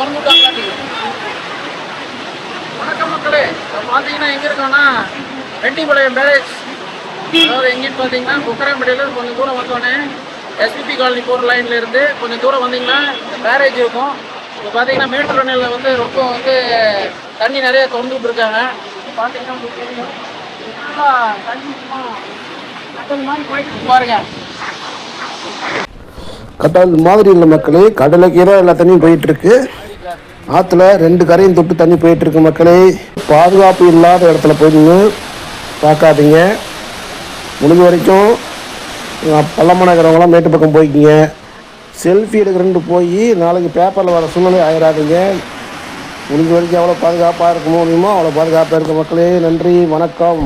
வணக்கம் மக்களே. இப்போ பார்த்தீங்கன்னா எங்கே இருக்கோம்னா ரெட்டிபாளையம் பேரேஜ் அதாவது எங்கேன்னு பார்த்தீங்கன்னா குக்கரம்பேட்டையில் கொஞ்சம் தூரம் வந்தோடனே எஸ்பிபி காலனி போகிற லைன்லேருந்து கொஞ்சம் தூரம் வந்தீங்கன்னா பேரேஜ் இருக்கும். இப்போ பார்த்தீங்கன்னா மேட்டூர் அணையில் வந்து ரொம்ப வந்து தண்ணி நிறைய திறந்துட்டு இருக்காங்க பார்த்தீங்கன்னா உங்களுக்கு போயிட்டு பாருங்க. கட்டாத மாதிரி இல்லை மக்களே. கடலைக்கீரை எல்லா தண்ணியும் போயிட்டுருக்கு ஆற்றுல ரெண்டு கரையும் தொட்டு தண்ணி போயிட்டுருக்கு மக்களே. பாதுகாப்பு இல்லாத இடத்துல போய் நின்று பார்க்காதீங்க. முடிஞ்ச வரைக்கும் பள்ளமான இருக்கிறவங்களாம் மேட்டு பக்கம் போய்க்கிங்க. செல்ஃபி எடுக்கிறேன்ட்டு போய் நாளைக்கு பேப்பரில் வர சூழ்நிலை ஆயிடாதீங்க முடிஞ்ச வரைக்கும் எவ்வளோ பாதுகாப்பாக இருக்க முடியுமோ அவ்வளோ பாதுகாப்பாக இருக்க மக்களே. நன்றி வணக்கம்.